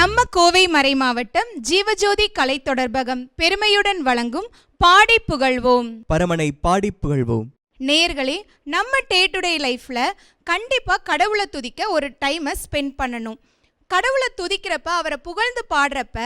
நம்ம கோவை மறை மாவட்டம் ஜீவஜோதி கலை தொடர்பகம் பெருமையுடன் வழங்கும் பாடி புகழ்வோம். பரமனை பாடி புகழ்வோம். நேர்களே நம்ம டே டு டே லைஃப்பில் கண்டிப்பாக கடவுளை துதிக்க ஒரு டைமை ஸ்பெண்ட் பண்ணணும். கடவுளை துதிக்கிறப்ப அவரை புகழ்ந்து பாடுறப்ப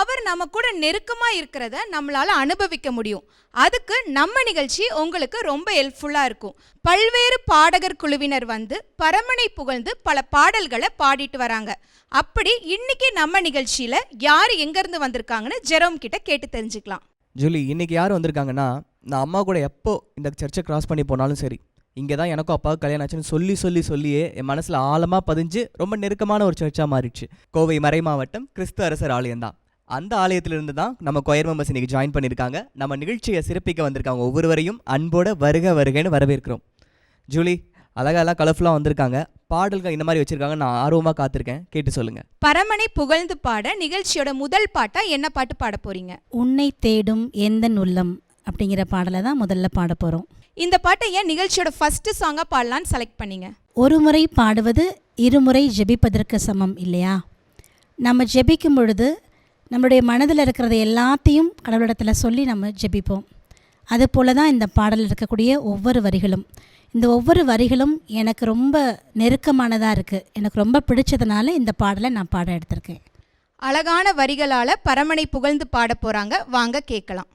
அவர் நம்ம கூட நெருக்கமாக இருக்கிறத நம்மளால் அனுபவிக்க முடியும். அதுக்கு நம்ம நிகழ்ச்சி உங்களுக்கு ரொம்ப ஹெல்ப்ஃபுல்லாக இருக்கும். பல்வேறு பாடகர் குழுவினர் வந்து பரமனை புகழ்ந்து பல பாடல்களை பாடிட்டு வராங்க. அப்படி இன்னைக்கு நம்ம நிகழ்ச்சியில் யார் எங்கேருந்து வந்திருக்காங்கன்னு ஜெரோம் கிட்ட கேட்டு தெரிஞ்சுக்கலாம். ஜூலி இன்னைக்கு யார் வந்திருக்காங்கன்னா நான் அம்மா கூட எப்போ இந்த சர்ச்சை கிராஸ் பண்ணி போனாலும் சரி இங்கே தான் எனக்கும் அப்பாவுக்கு கல்யாணம் ஆச்சுன்னு சொல்லி சொல்லி சொல்லியே என் மனசில் ஆழமாக பதிஞ்சு ரொம்ப நெருக்கமான ஒரு சர்ச்சாக மாறிடுச்சு. கோவை மறை மாவட்டம் கிறிஸ்து அரசர் ஆலயம் தான். அந்த ஆலயத்திலிருந்து தான் நம்ம கொயர் மெம்பர்ஸ் இன்னைக்கு ஜாயின் பண்ணியிருக்காங்க. நம்ம நிகழ்ச்சியை சிறப்பிக்க வந்திருக்காங்க ஒவ்வொருவரையும் அன்போட வருக வருகைன்னு வரவேற்கிறோம். ஜூலி அழகா எல்லாம் கலர்ஃபுல்லாக வந்திருக்காங்க. பாடல்கள் இந்த மாதிரி வச்சிருக்காங்க நான் ஆர்வமாக காத்திருக்கேன். கேட்டு சொல்லுங்கள் பரமனை புகழ்ந்து பாட நிகழ்ச்சியோட முதல் பாட்டா என்ன பாட்டு பாட போறீங்க? உன்னை தேடும் எந்த உள்ளம் அப்படிங்கிற பாடலை தான் முதல்ல பாட போகிறோம் இந்த பாட்டை ஏன் நிகழ்ச்சியோட ஃபர்ஸ்ட் சாங்கா பாடலான்னு செலக்ட் பண்ணீங்க? ஒரு முறை பாடுவது இருமுறை ஜெபிப்பதற்கு சமம் இல்லையா? நம்ம ஜெபிக்கும் பொழுது நம்மளுடைய மனதில் இருக்கிறத எல்லாத்தையும் கடவுளிடத்தில் சொல்லி நம்ம ஜெபிப்போம். அதுபோல தான் இந்த பாடலில் இருக்கக்கூடிய ஒவ்வொரு வரிகளும். இந்த ஒவ்வொரு வரிகளும் எனக்கு ரொம்ப நெருக்கமானதாக இருக்குது எனக்கு ரொம்ப பிடிச்சதுனால இந்த பாடலை நான் பாட எடுத்திருக்கேன். அழகான வரிகளால பரமனை புகழ்ந்து பாட போறாங்க. வாங்க கேட்கலாம்.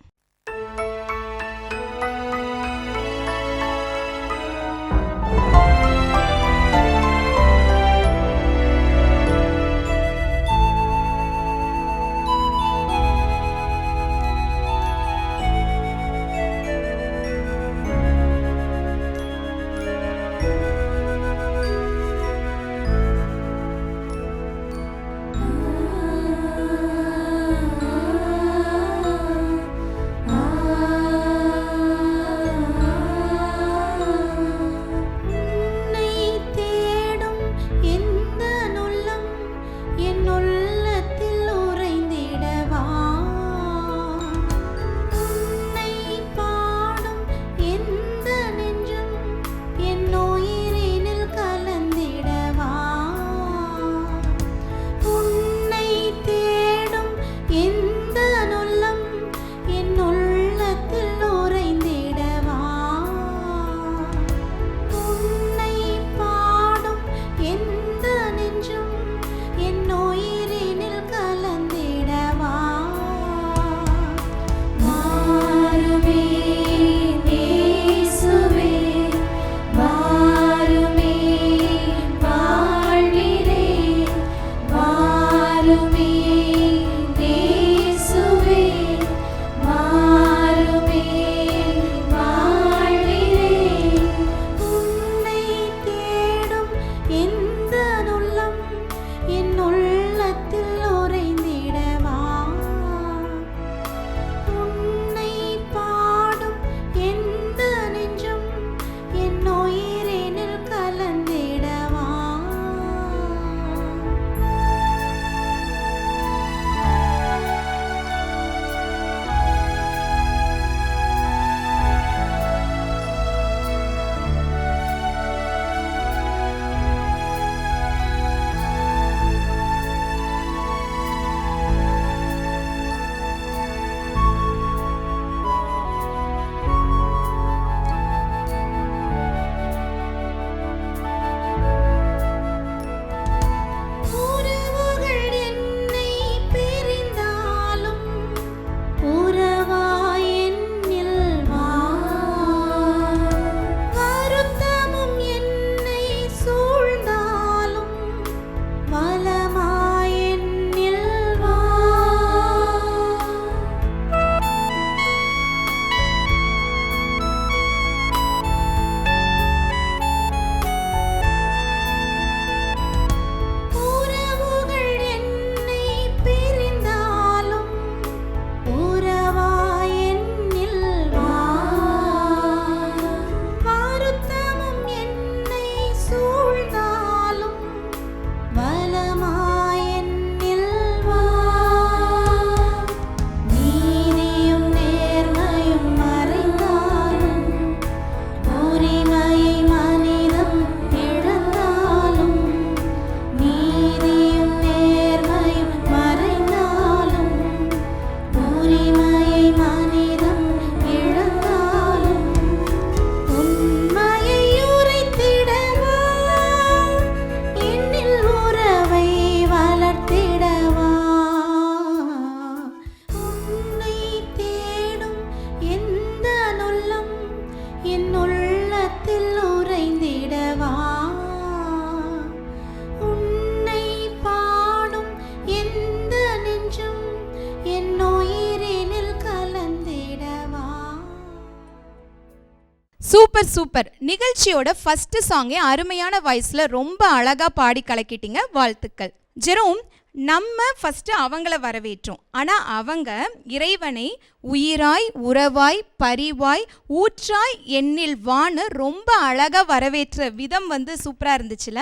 சூப்பர். நிகழ்ச்சியோட ஃபர்ஸ்ட் சாங்கே அருமையான வாய்ஸில் ரொம்ப அழகாக பாடி கலக்கிட்டீங்க. வாழ்த்துக்கள். ஜெரோம் நம்ம ஃபஸ்ட்டு அவங்கள வரவேற்றோம். ஆனால் அவங்க இறைவனை உயிராய் உறவாய் பரிவாய் ஊற்றாய் எண்ணில் வான்னு ரொம்ப அழகாக வரவேற்ற விதம் வந்து சூப்பராக இருந்துச்சுல?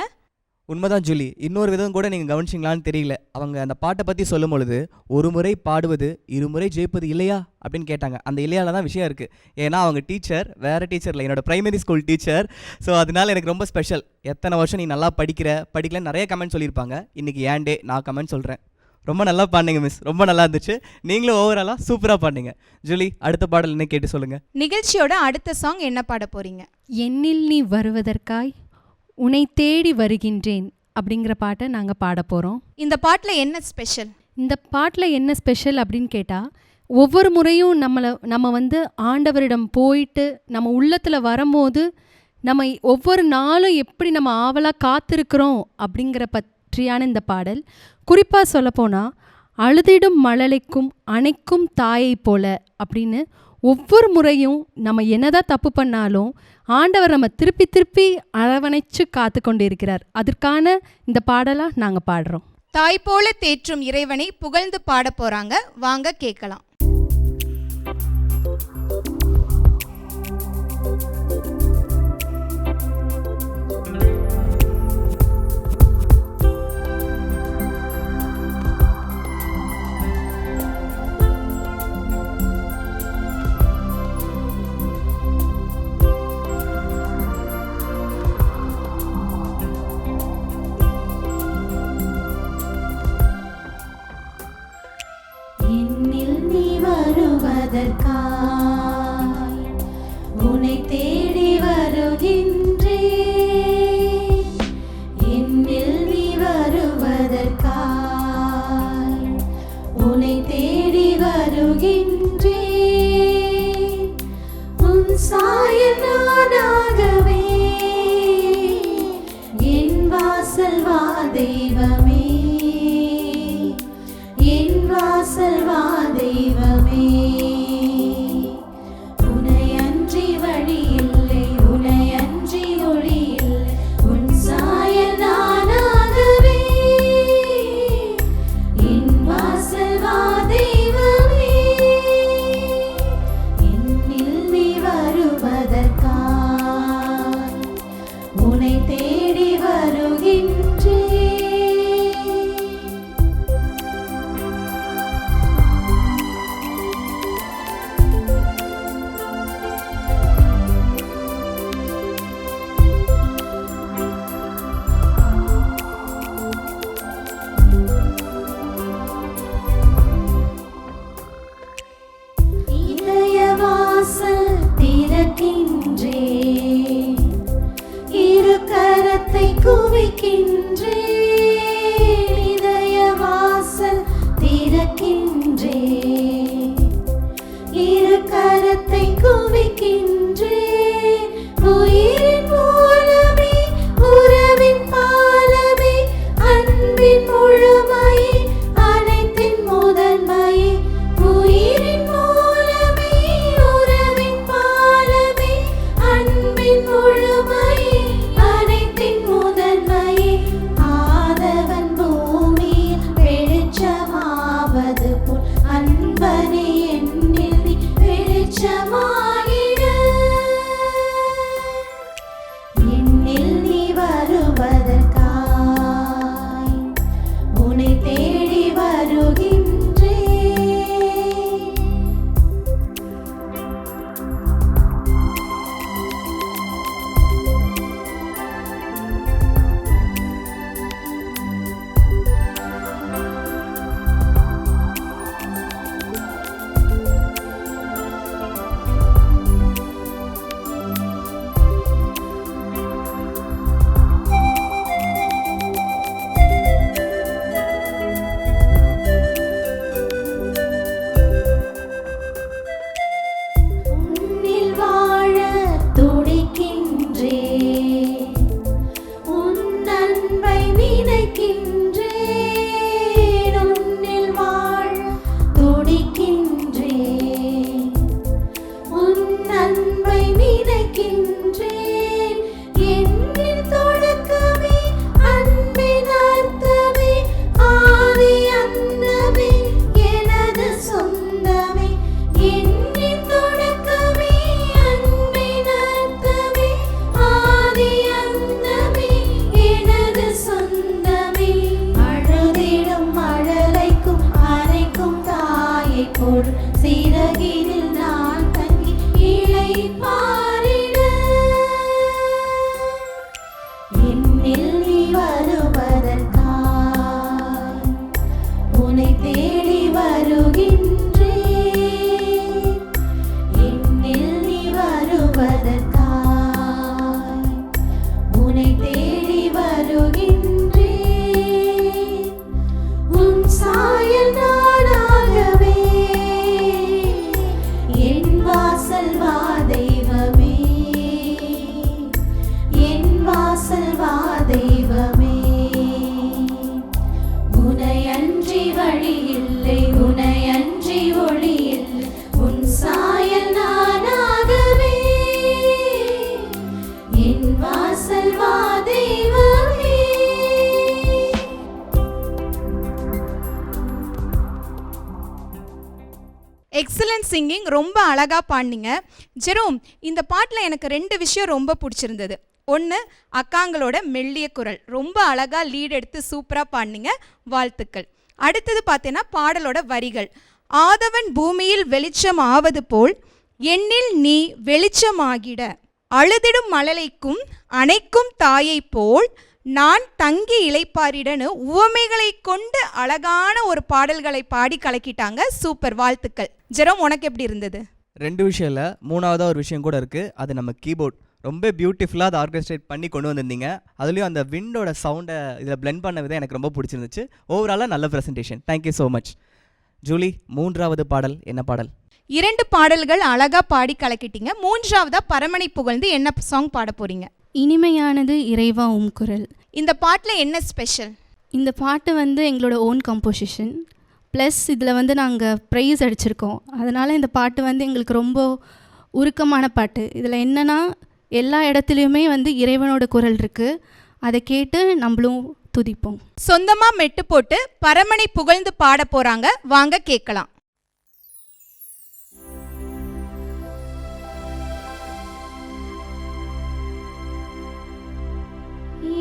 உண்மைதான் ஜூலி. இன்னொரு விதம் கூட நீங்கள் கவனிச்சிங்களான்னு தெரியல. அவங்க அந்த பாட்டை பற்றி சொல்லும் பொழுது ஒரு முறை பாடுவது இருமுறை ஜெயிப்பது இல்லையா? அப்படின்னு கேட்டாங்க. அந்த இல்லையால தான் விஷயம் இருக்குது ஏன்னா அவங்க டீச்சர் வேறு டீச்சர் இல்லை. என்னோட பிரைமரி ஸ்கூல் டீச்சர். ஸோ அதனால எனக்கு ரொம்ப ஸ்பெஷல். எத்தனை வருஷம் நீ நல்லா படிக்கிற? படிக்கலன்னு நிறைய கமெண்ட் சொல்லியிருப்பாங்க. இன்றைக்கி ஏன் டே நான் கமெண்ட் சொல்கிறேன் ரொம்ப நல்லா பாடினீங்க மிஸ். ரொம்ப நல்லா இருந்துச்சு. நீங்களும் ஓவராலாக சூப்பராக பாடினீங்க. ஜூலி அடுத்த பாடல் என்ன கேட்டு சொல்லுங்கள் நிகழ்ச்சியோட அடுத்த சாங் என்ன பாட போறீங்க? என்னில் நீ வருவதற்காய் உன்னை தேடி வருகின்றேன் அப்படிங்கிற பாட்டை நாங்கள் பாட போகிறோம் இந்த பாட்டில் என்ன ஸ்பெஷல் இந்த பாட்டில் என்ன ஸ்பெஷல் அப்படின்னு கேட்டால் ஒவ்வொரு முறையும் நம்மளை நம்ம வந்து ஆண்டவரிடம் போயிட்டு நம்ம உள்ளத்தில் வரும்போது நம்ம ஒவ்வொரு நாளும் எப்படி நம்ம ஆவலாக காத்திருக்கிறோம் அப்படிங்கிற பற்றியான இந்த பாடல். குறிப்பாக சொல்லப்போனால் அழுதிடும் மழலைக்கும் அணைக்கும் தாயைப் போல அப்படின்னு ஒவ்வொரு முறையும் நம்ம என்னதான் தப்பு பண்ணாலும் ஆண்டவர் நம்ம திருப்பி திருப்பி அரவணைச்சு காத்து கொண்டு இருக்கிறார் அதற்கான இந்த பாடலாக நாங்கள் பாடுறோம். தாய் போல தேற்றும் இறைவனை புகழ்ந்து பாட போறாங்க. வாங்க கேட்கலாம். வருவதற்காய் அழகாக பாடினீங்க. ஜெரோம் இந்த பாட்டில் எனக்கு ரெண்டு விஷயம் ரொம்ப பிடிச்சிருந்தது. ஒன்று அக்காங்களோட மெல்லிய குரல். ரொம்ப அழகாக லீட் எடுத்து சூப்பராக பாடினீங்க. வாழ்த்துக்கள். அடுத்தது பார்த்தீங்கன்னா பாடலோட வரிகள். ஆதவன் பூமியில் வெளிச்சம் ஆவது போல் எண்ணில் நீ வெளிச்சமாகிட. அழுதிடும் மழலைக்கும் அணைக்கும் தாயைப் போல் நான் தங்கி இழைப்பாரிடன்னு உவமைகளை கொண்டு அழகான ஒரு பாடல்களை பாடி கலக்கிட்டாங்க. சூப்பர் வாழ்த்துக்கள். ஜெரோம் உனக்கு எப்படி இருந்தது? ரெண்டு விஷயம் இல்லை மூணாவதாக ஒரு விஷயம் கூட இருக்குது அது நம்ம கீபோர்ட் ரொம்ப பியூட்டிஃபுல்லாக அதை ஆர்கெஸ்ட்ரேட் பண்ணி கொண்டு வந்திருந்தீங்க. அதுலேயும் அந்த விண்டோட சவுண்டை இதில் blend பண்ண விதம் எனக்கு ரொம்ப பிடிச்சிருந்துச்சு. ஓவராலாக நல்ல presentation thank you so much Julie மூன்றாவது பாடல். என்ன பாடல்? இரண்டு பாடல்கள் அழகா பாடி கலக்கிட்டீங்க. மூன்றாவதா பரமனை புகழ்ந்து என்ன சாங் பாட போறீங்க? இனிமையானது இறைவா உம் குரல். இந்த பாட்டில் என்ன ஸ்பெஷல் இந்த பாட்டு வந்து எங்களோட ஓன் கம்போசிஷன் ப்ளஸ் இதில் வந்து நாங்கள் ப்ரைஸ் அடிச்சிருக்கோம். அதனால் இந்த பாட்டு வந்து எங்களுக்கு ரொம்ப உருக்கமான பாட்டு. இதில் என்னென்னா எல்லா இடத்துலையுமே வந்து இறைவனோட குரல் இருக்குது அதை கேட்டு நம்மளும் துதிப்போம். சொந்தமா மெட்டு போட்டு பரமனை புகழ்ந்து பாட போறாங்க. வாங்க கேட்கலாம்.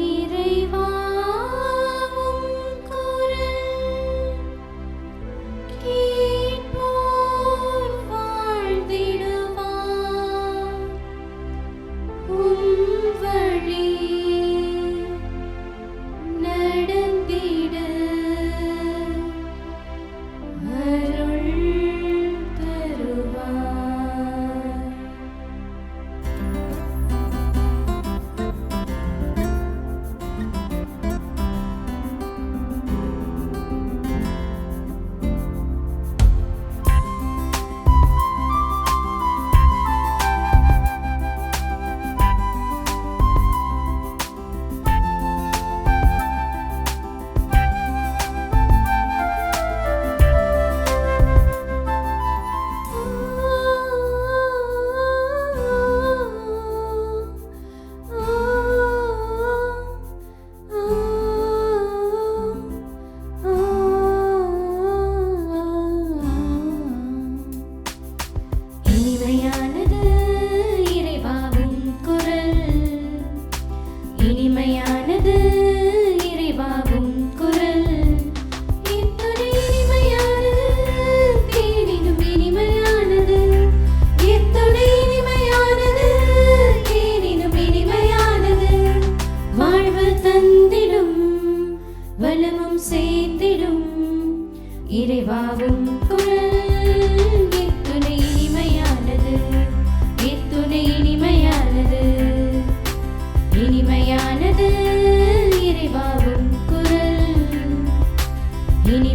இறைவா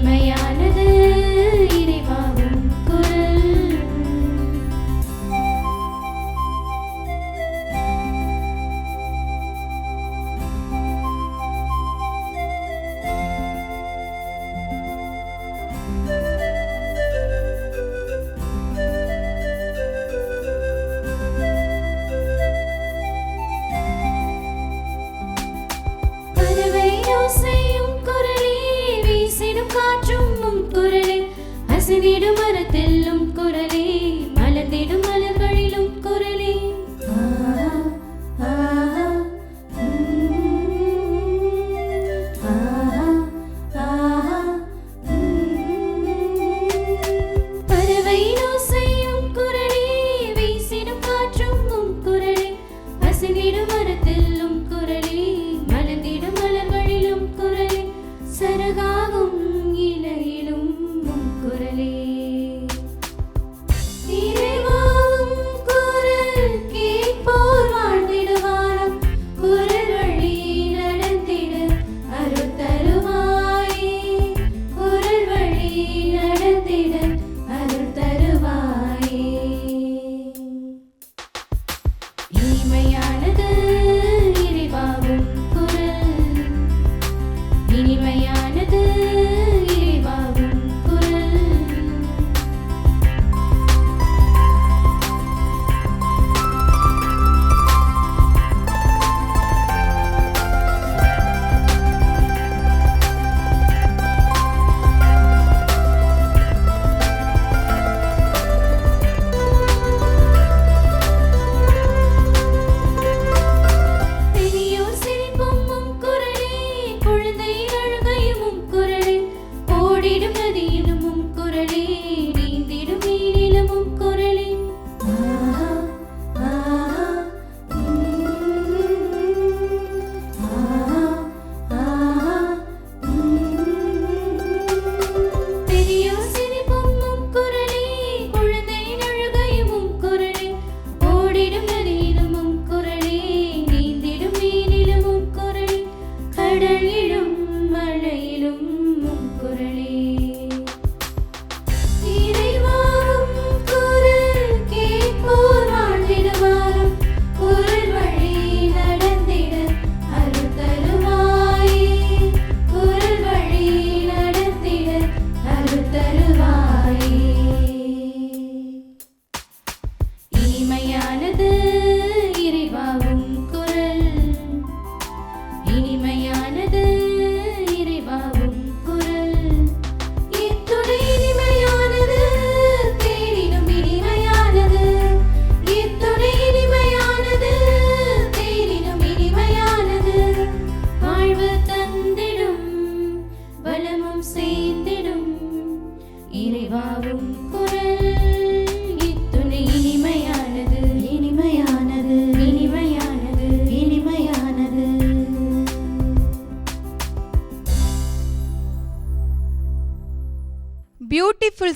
my own.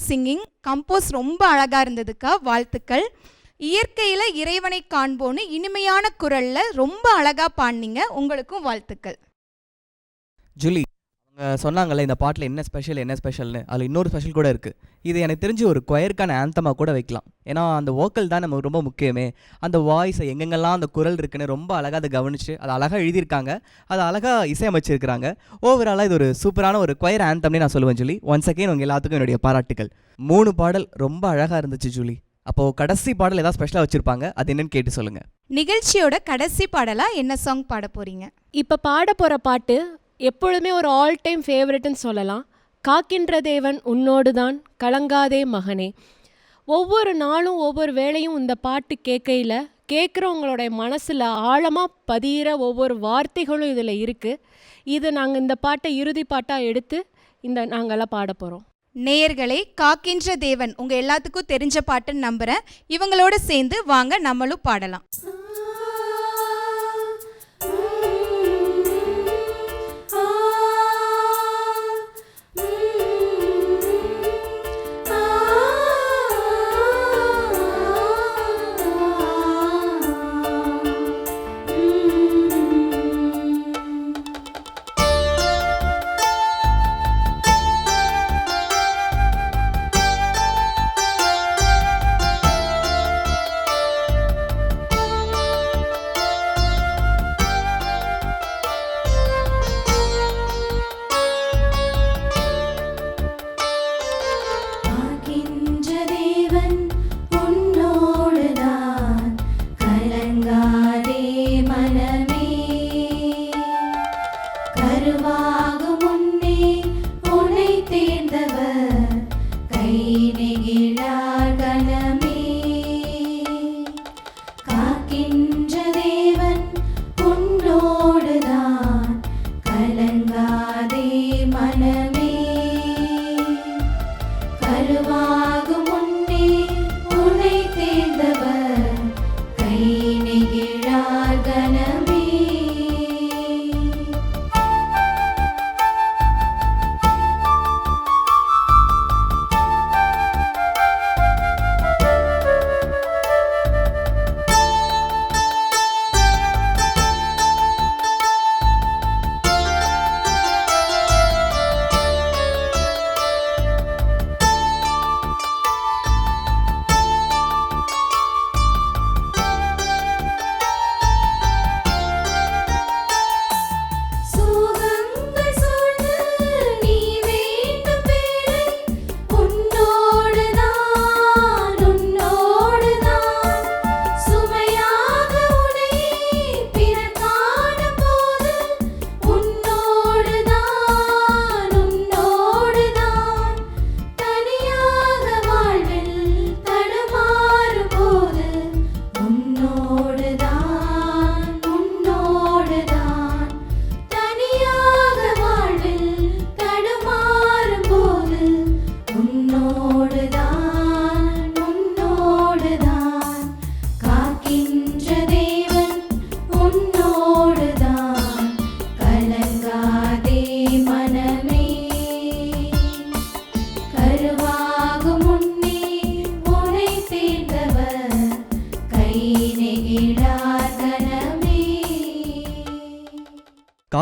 சிங்கிங் கம்போஸ் ரொம்ப அழகாக இருந்ததுக்கா வாழ்த்துக்கள். இயற்கையில் இறைவனை காண்போன்னு இனிமையான குரலில் ரொம்ப அழகாக பாடினீங்க. உங்களுக்கும் வாழ்த்துக்கள். ஜூலி சொன்னாங்கல்ல இந்த பாட்டில் என்ன ஸ்பெஷல் என்ன ஸ்பெஷல்னு அதில் இன்னொரு ஸ்பெஷல் கூட இருக்குது இது எனக்கு தெரிஞ்சு ஒரு கொயருக்கான ஆந்தமாக கூட வைக்கலாம். ஏன்னா அந்த வோக்கல் தான் நமக்கு ரொம்ப முக்கியமே. அந்த வாய்ஸை எங்கெங்கெல்லாம் அந்த குரல் இருக்குன்னு ரொம்ப அழகாக அதை கவனித்து அதை அழகாக எழுதியிருக்காங்க. அதை அழகாக இசையமைச்சிருக்கிறாங்க. ஓவராலாக இது ஒரு சூப்பரான ஒரு கொயர் ஆந்தம்னே நான் சொல்லுவேன் ஜூலி. ஒன்ஸ் அகேன் உங்கள் எல்லாத்துக்கும் என்னுடைய பாராட்டுகள் மூணு பாடல் ரொம்ப அழகாக இருந்துச்சு ஜூலி. அப்போது கடைசி பாடல் ஏதாவது ஸ்பெஷலாக வச்சுருப்பாங்க? அது என்னன்னு கேட்டு சொல்லுங்கள் நிகழ்ச்சியோட கடைசி பாடலாக என்ன சாங் பாட போகிறீங்க இப்போ பாட போகிற பாட்டு எப்பொழுதுமே ஒரு ஆல் டைம் ஃபேவரட்னு சொல்லலாம். காக்கின்ற தேவன் உன்னோடுதான் கலங்காதே மகனே. ஒவ்வொரு நாளும் ஒவ்வொரு வேளையும் இந்த பாட்டு கேட்கையில் கேட்குறவங்களுடைய மனசில் ஆழமாக பதிகிற ஒவ்வொரு வார்த்தைகளும் இதில் இருக்குது இது நாங்கள் இந்த பாட்டை இறுதி பாட்டாக எடுத்து இந்த நாங்கள்லாம் பாட போகிறோம் நேயர்களே காக்கின்ற தேவன் உங்கள் எல்லாத்துக்கும் தெரிஞ்ச பாட்டுன்னு நம்புகிறேன் இவங்களோட சேர்ந்து வாங்க நம்மளும் பாடலாம். i pineapple.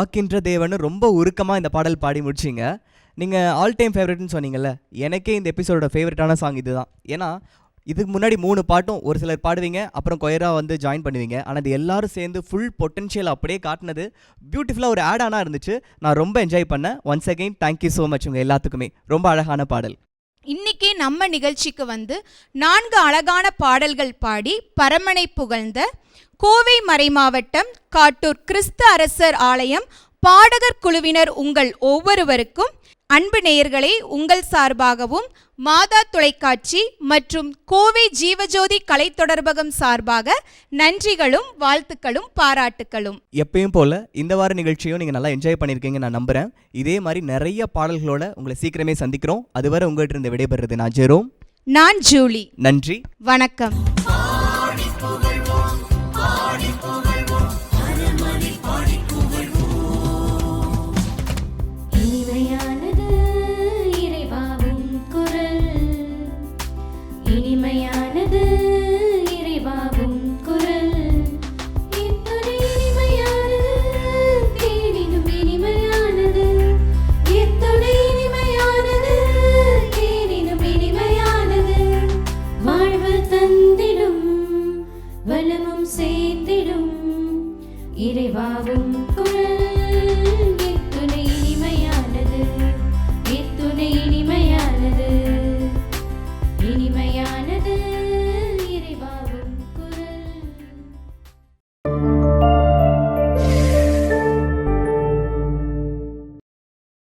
காக்கின்ற தேவன் ரொம்ப உருக்கமாக இந்த பாடல் பாடி முடிச்சிங்க. நீங்கள் ஆல் டைம் ஃபேவரட்னு சொன்னீங்கல்ல எனக்கே இந்த எபிசோடோட ஃபேவரட்டான சாங் இதுதான். ஏன்னா இதுக்கு முன்னாடி மூணு பாட்டும் ஒரு சிலர் பாடுவீங்க அப்புறம் கொயராக வந்து ஜாயின் பண்ணுவீங்க. ஆனால் இது எல்லாரும் சேர்ந்து ஃபுல் பொட்டன்ஷியல் அப்படியே காட்டினது பியூட்டிஃபுல்லாக ஒரு ஆட் இருந்துச்சு. நான் ரொம்ப என்ஜாய் பண்ணேன். Once again thank you so much உங்கள் எல்லாத்துக்குமே. ரொம்ப அழகான பாடல். இன்னைக்கு நம்ம நிகழ்ச்சிக்கு வந்து நான்கு அழகான பாடல்கள் பாடி பரமனை புகழ்ந்த கோவை மறைமாவட்டம் காட்டூர் கிறிஸ்து அரசர் ஆலயம் பாடகர் குழுவினர் உங்கள் ஒவ்வொருவருக்கும் அன்பு நேயர்களை உங்கள் சார்பாகவும் மாதா தொலைக்காட்சி மற்றும் கோவை ஜீவஜோதி கலை தொடர்பகம் சார்பாக நன்றிகளும் வாழ்த்துக்களும் பாராட்டுக்களும். எப்பயும் போல் இந்த வார நிகழ்ச்சியும் நீங்கள் நல்லா என்ஜாய் பண்ணியிருக்கீங்க நான் நம்புகிறேன் இதே மாதிரி நிறைய பாடல்களோட உங்களை சீக்கிரமே சந்திக்கிறோம். அதுவரை உங்கள்கிட்ட இருந்து விடைபெறுறது நான் ஜெரோம். நான் ஜூலி. நன்றி. வணக்கம்.